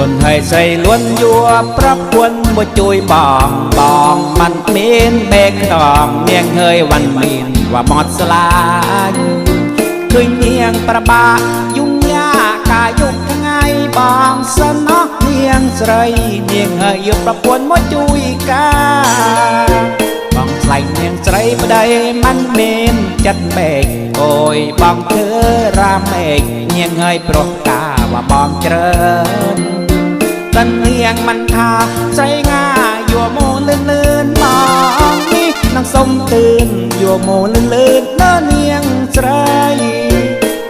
លន់ហើយសៃលន់យួប្រពន្ធមកជួយបងបងមិនមានបែកខ្នងនាងហើយវ៉ាន់មានវាមកស្លាញឃើញនាងប្របាយុងយ៉ាកាយុគថ្ងៃបងសិនអស់នាងស្រីនាងហើយយកប្រពន្ធមកជួយការបងថ្លៃនាងស្រីប្តីមិនមានចិត្តបែកអើយបងធ្វើរាមេកនាងហើយប្រុសតា và bom trơn ងច្រើនតនាងมันថាស្រីងាយកមកលឿនលឿនមកនេះនឹងសុំទឿនយកមកលឿនលឿននៅនាងស្រី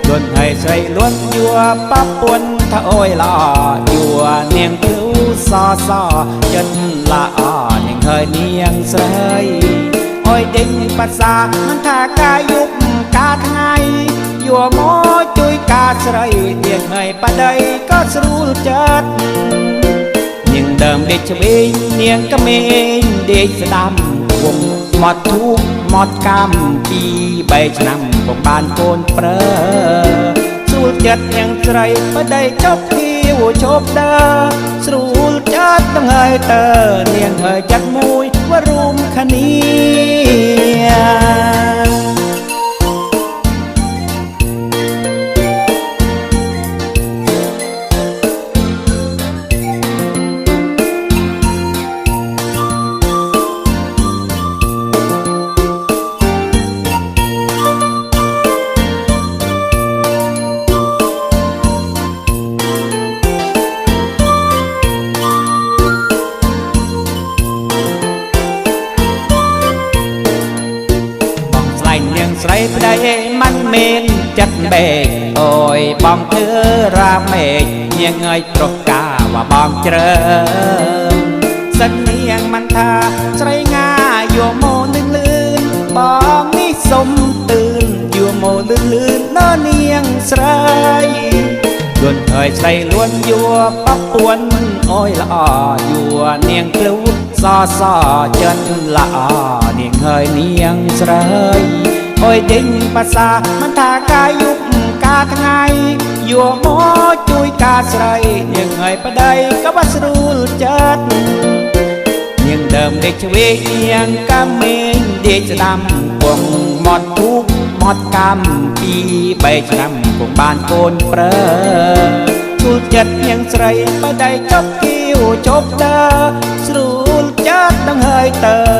លួនឲ្យស្រីលួនយកប៉ពួនថាអូយល្អយកនាងគ្រូសសចិត្តល្អនាងហើយនាងស្រីអើយដេញបាសាមិនថាកាយយុគកាថ្ងៃយកមកជួយការស្រីនាងហើយបដីក៏ស្រួលចិត្តនាង ដើមដេកឆ្វេងនាងក្មេងដេកស្ដាំវងមកធូបមកកម្មពី3ឆ្នាំពុំបានកូនប្រើស្រួលចិត្តនាងស្រីបដីចប់គៀវជប់ដើស្រួលចិត្តទាំងហើយតើនាងហើយចិត្តមួយវរួមគ្នា ស្រីប្តីមិនមែនចិត្តបែកអើយបងធឺរាមែកញៀងហើយប្រុសកាវាបងជ្រើសិននាងមិនថាស្រីងាយោមកនឹងលឿនបងនេះសុំទឿនយោមកលឿនលឿនណនាងស្រីលួនអើយស្រីលួនយួបពួនអើយល្អយួនាងខ្លួនសសចិត្តល្អនាងហើយនាងស្រី អើយដេញភាសាមិនថាកាយយុគកាថ្ងៃយកមកជួយការស្រីនាងហើយប្តីក៏បាស្រួលចិត្តនាងដើមដេកឆ្វេងនាងកាមេងដេកស្ដាំពងមកទូកមកកម្មពី3ឆ្នាំពងបានកូនប្រើជួលចិត្តនាងស្រីបដៃចប់គៀវជប់ដើស្រួលចិត្តដឹងហើយតើនាងហើយចិត្